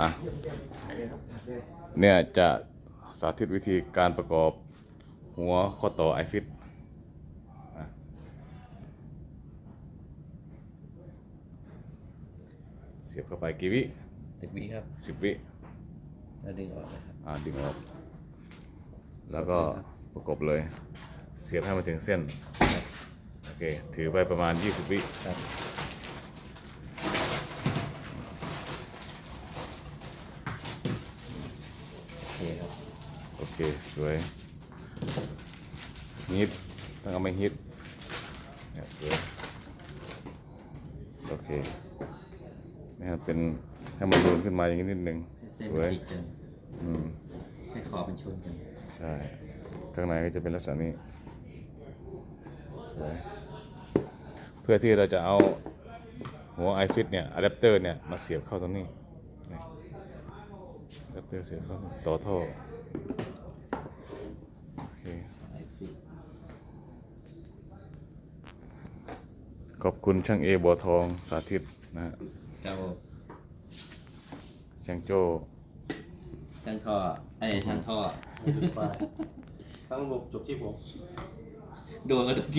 อะเนี่ยจะสาธิตวิธีการประกอบหัวข้อต่อไอฟิตอะเสียบเข้าไปกี่วิสิบวิครับสิบวิแล้วดึงออกเลยครับอ่าดึงออก แล้วก็ประกบเลย เสียบให้มาถึงเส้น โอเค ถือไปประมาณ 20 วิครับโอ เคครับโอเค สวยฮิตต้องเอาไม่ฮิตเนี่ยสวย โอเคนะครับเป็นให้มันนูนขึ้นมาอย่างนี้นิดนึงให้เส้นสวยติดกันอืมให้คอเป็นชนกัน ใช่ ข้างในก็จะเป็นลักษณะนี้ สวย เพื่อที่เราจะเอาหัวไอฟิตเนี่ยอะแดปเตอร์เนี่ย มาเสียบเข้าตรงนี้นี่ อะแดปเตอร์เสียบเข้าต่อท่อโอเคไอฟิตขอบคุณช่างเอบัวทองสาธิตนะฮะครับผมช่างโจ้ช่างท่อไอ้ยช่างท่อ ทั้งระบบจบที่ผม โดนกระโดดที่